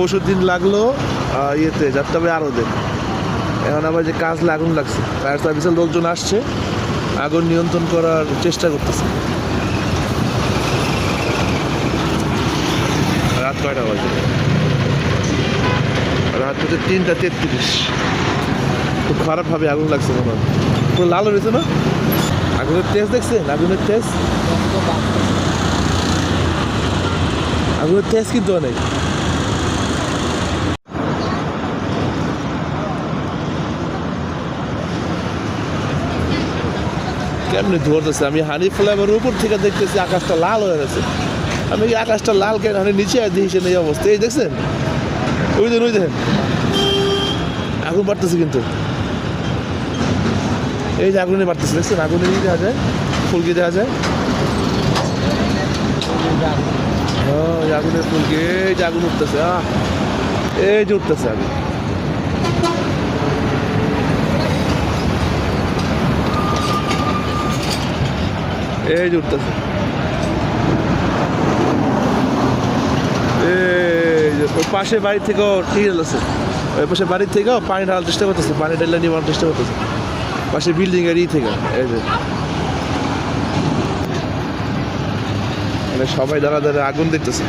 পরশু দিন লাগল ইয়েতে যাতে হবে আরও দিন। এখন আবার যে কাজ আগুন লাগছে, ফায়ার সার্ভিসের লোকজন আসছে, আগুন নিয়ন্ত্রণ করার চেষ্টা করতেছে। রাত কয়টা বাজে? রাত হচ্ছে তিনটা তেত্রিশ। খুব খারাপভাবে আগুন লাগছে মনে হয়। পুরো লাল হয়েছে না? আগুনের তেজ দেখছেন? আগুনের তেজ? আগুনের তেজ কিন্তু অনেক। কেমনি ধরতেছে? আমি হানি ফ্লেভারের উপর থেকে দেখতেছি আকাশটা লাল হয়ে গেছে। আমি আকাশটা লাল কেন? হানি নিচে দিয়েছি এই অবস্থা। এই দেখছেন? ওই দেন ওই দেখেন আগুন বাড়তেছে কিন্তু। এই যে আগুনে বাড়তেছে, দেখছেন? আগুনে দেখা যায়? ফুলকি দেখা যায়? আগুনের ফুলকি এই যে আগুন উঠতেছে এই যে উঠতেছে আগুন। এই যে উঠতেছে। ওই পাশে বাড়ি থেকেও ঠিক আছে ওই পাশে বাড়ি থেকেও পানি ঢালার চেষ্টা করতেছে, পানি ঢালা নিবার চেষ্টা করতেছে। পাশে বিল্ডিং এর ই থেকে, এই যে। মানে সবাই দাঁড়া দাঁড়া আগুন দেখতেছে।